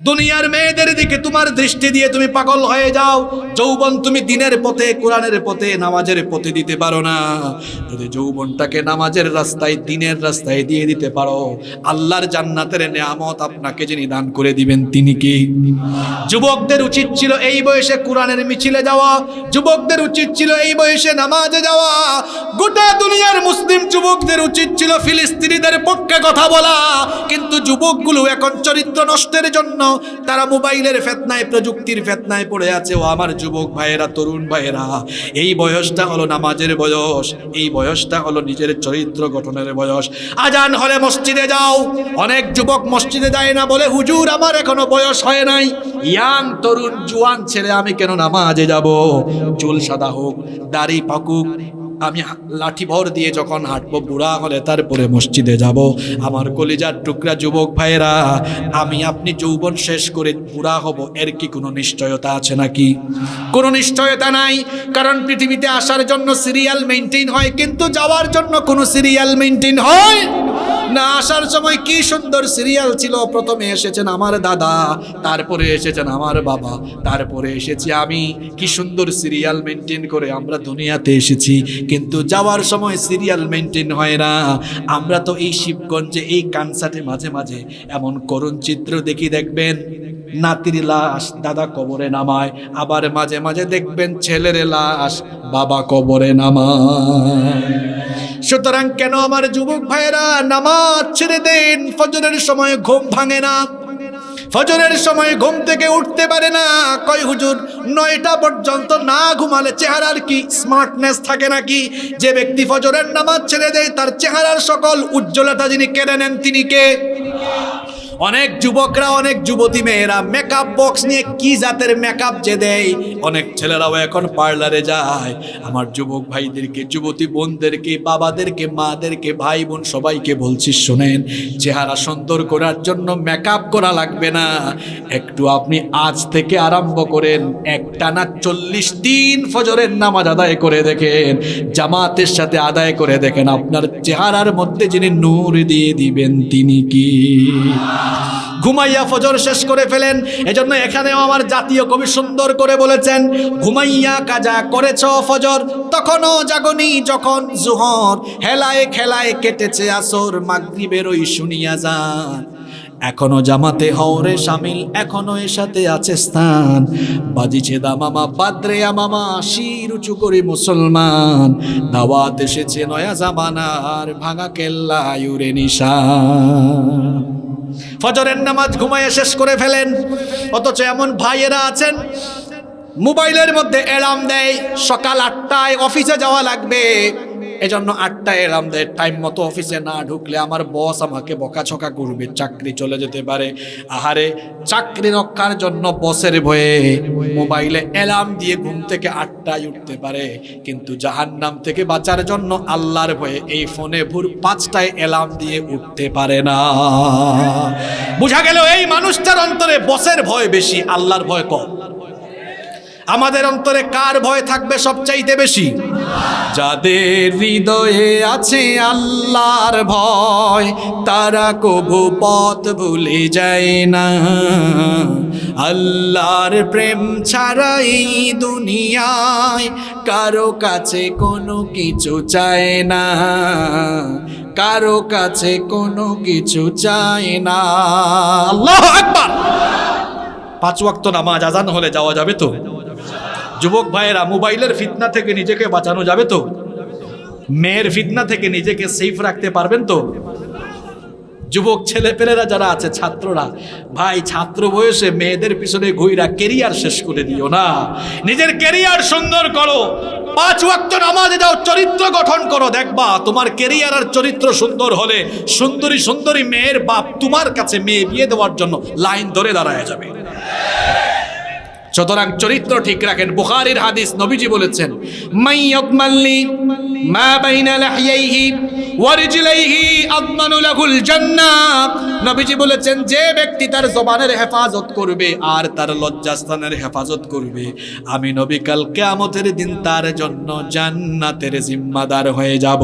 দুনিয়ার মেয়েদের দিকে তোমার দৃষ্টি দিয়ে তুমি পাগল হয়ে যাও। যৌবন তুমি দিনের পথে, কোরআনের পথে, নামাজের পথে দিতে পারো না। যদি যৌবনটাকে নামাজের রাস্তায়, দিনের রাস্তায় দিয়ে দিতে পারো, আল্লাহর জান্নাতের নেয়ামত আপনাকে যিনি দান করে দিবেন, তিনি কি? যুবকদের উচিত ছিল এই বয়সে কোরআনের মিছিলে যাওয়া। যুবকদের উচিত ছিল এই বয়সে নামাজে যাওয়া। গোটা দুনিয়ার মুসলিম যুবকদের উচিত ছিল ফিলিস্তিনিদের পক্ষে কথা বলা। কিন্তু যুবকগুলো এখন চরিত্র নষ্টের জন্য তারা মোবাইলের ফেতনায়, প্রযুক্তির ফেতনায় পড়ে আছে। ও আমার যুবক ভাইয়েরা, তরুণ ভাইয়েরা, এই বয়সটা হলো নামাজের বয়স, এই বয়সটা হলো নিজের চরিত্র গঠনের বয়স। আজান হলে মসজিদে যাও, অনেক যুবক মসজিদে যায় না বলে, হুজুর, আমার এখনও বয়স হয় নাই। ইয়াং তরুণ, জুয়ান ছেলে, আমি কেন নামাজে যাব? চুল সাদা হোক, দাড়ি পাকুক আমি লাঠি ভর দিয়ে যখন হাঁটবো বুড়া হলে তারপরে মসজিদে যাব। আমার কলিজার টুকরা যুবক ভাইয়েরা, আমি আপনি যৌবন শেষ করে বুড়া হব, এর কি কোনো নিশ্চয়তা আছে নাকি? কোনো নিশ্চয়তা নাই, কারণ পৃথিবীতে আসার জন্য সিরিয়াল মেনটেন হয়, কিন্তু যাওয়ার জন্য কোনো সিরিয়াল মেনটেন হয়? না আসার সময় কি সুন্দর সিরিয়াল ছিল? প্রথমে এসেছেন আমার দাদা, তারপরে এসেছেন আমার বাবা, তারপরে এসেছি আমি। কি সুন্দর সিরিয়াল মেনটেন করে আমরা দুনিয়াতে এসেছি, কিন্তু যাওয়ার সময় সিরিয়াল মেনটেন হয় না। আমরা তো এই শিবগঞ্জে, এই কানসাটে মাঝে মাঝে এমন করুণ চিত্র দেখি, দেখবেন? নাতির লাশ, দাদা কবরে নামায়। আবার মাঝে মাঝে দেখবেন ছেলের লাশ, বাবা কবরে নামায়। সুতরাং কেন আমার যুবক ভাইয়েরা নামাজ ছেড়ে দেন? ফজরের সময় ঘুম ভাঙে না। ফজরের সময় ঘুম থেকে উঠতে পারে না। কয় হুজুর, নয়টা পর্যন্ত না ঘুমালে চেহারার কি স্মার্টনেস থাকে নাকি? যে ব্যক্তি ফজরের নামাজ ছেড়ে দেয়, তার চেহারার সকল উজ্জ্বলতা যিনি কেড়ে নেন, তিনি কে? অনেক যুবকরা, অনেক যুবতী মেয়েরা মেকআপ বক্স নিয়ে কি জাতের মেকআপ যে দেয়? অনেক ছেলেরাও এখন পার্লারে যায়। আমার যুবক ভাইদেরকে, যুবতী বোনদেরকে, বাবাদেরকে, মাদেরকে, ভাই বোন সবাইকে বলছি, শোনেন, চেহারা সুন্দর করার জন্য মেকআপ করা লাগবে না। একটু আপনি আজ থেকে আরম্ভ করেন। একটানা চল্লিশ দিন ফজরের নামাজ আদায় করে দেখেন। জামাতের সাথে আদায় করে দেখেন। আপনার চেহারার মধ্যে যিনি নূর দিয়ে দিবেন, তিনি কি? ঘুমাইয়া ফজর শেষ করে ফেলেন। এজন্য এখানেও আমার জাতীয় কবি সুন্দর করে বলেছেন, ঘুমাইয়া কাজা করেছ ফজর, তখনও জাগনি যখন জুহর। হেলায় খেলায় কেটেছে আসর, মাগরিবের ওই শুনিয়া যান। এখনও জামাতে হওরে সামিল, এখনও এর সাথে আছে স্থান। বাজিছে দামামা বাদ্রে মামা, শির উঁচু করে মুসলমান। দাওয়াত এসেছে নয়া জামানার, ভাঙা কেল্লা ইউরে নিশান। ফজরের নামাজ ঘুমাইয়ে শেষ করে ফেলেন। অথচ এমন ভাইয়েরা আছেন, মোবাইলের মধ্যে অ্যালার্ম দেয়, সকাল আটটায় অফিসে যাওয়া লাগবে। এজন্য আটটায় এলাম দেয় টাইম মতো অফিসে না ঢুকলে আমার বস আমাকে বকাছকা করবে, চাকরি চলে যেতে পারে। আহারে, চাকরি রক্ষার জন্য বসের ভয়ে মোবাইলে অ্যালার্ম দিয়ে ঘুম থেকে আটটায় উঠতে পারে। কিন্তু জাহান্নাম থেকে বাঁচার জন্য আল্লাহর ভয়ে এই ফোনে ভোর পাঁচটায় অ্যালার্ম দিয়ে উঠতে পারে না। বোঝা গেল এই মানুষটার অন্তরে বসের ভয় বেশি, আল্লাহর ভয় কম। আমাদের অন্তরে কার ভয় থাকবে সবচাইতে বেশি? যাদের হৃদয়ে আছে আল্লাহর ভয়, তারা কবু পথ ভুলে যায় না। আল্লাহর প্রেম ছাড়া এই দুনিয়ায় কারও কাছে কোনো কিছু চায় না। কারও কাছে কোনো কিছু চায় না। আল্লাহ আকবার! পাঁচ ওয়াক্ত নামাজ আজান হলে যাওয়া যাবে তো? যুবক ভাইয়েরা, মোবাইলের ফিতনা থেকে নিজেকে বাঁচানো যাবে তো? মেয়ের ফিতনা থেকে নিজেকে সেফ রাখতে পারবেন তো? যুবক ছেলেপেলেরা যারা আছে, ছাত্ররা, ভাই ছাত্র বয়সে মেয়েদের পিছনে ঘুইরা কেরিয়ার শেষ করে দিও না। নিজের কেরিয়ার সুন্দর করো। পাঁচ ওয়াক্ত নামাজে যাও, চরিত্র গঠন করো। দেখবা, তোমার কেরিয়ার আর চরিত্র সুন্দর হলে সুন্দরী সুন্দরী মেয়ের বাপ তোমার কাছে মেয়ে বিয়ে দেওয়ার জন্য লাইন ধরে দাঁড়ায় যাবে। সুতরাং চরিত্র ঠিক রাখেন। বুখারীর হাদিস নবীজি বলেছেন, মাই ইয়াকমাল্লি মা বাইনা লাহিয়াইহি ওয়া রিজলাইহি আদমানু লাহুল জান্নাহ নবীজি বলেছেন, যে ব্যক্তি তার জবানের হেফাজত করবে আর তার লজ্জাস্থানের হেফাজত করবে, আমি নবী কাল কেয়ামতের দিন তার জন্য জান্নাতের জিম্মাদার হয়ে যাব।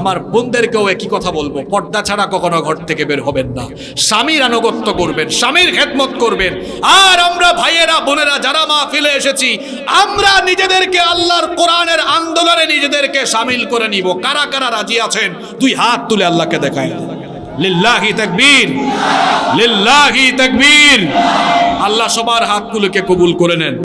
আমার বোনদেরকেও একই কথা বলব, পর্দা ছাড়া কখনো ঘর থেকে বের হবেন না। স্বামীর আনুগত্য করবেন, স্বামীর খেদমত করবেন। আর আমরা ভাইয়েরা, বোনেরা, যারা মাহফিলে এসেছি, আমরা নিজেদেরকে আল্লাহর কোরআনের আন্দোলনে নিজেদেরকে সামিল করে নিব। কারা কারা রাজি আছেন? দুই হাত তুলে আল্লাহকে দেখায়। লিল্লাহি তাকবীর। লিল্লাহি তাকবীর। আল্লাহ সবার হাতগুলোকে কবুল করে নেন।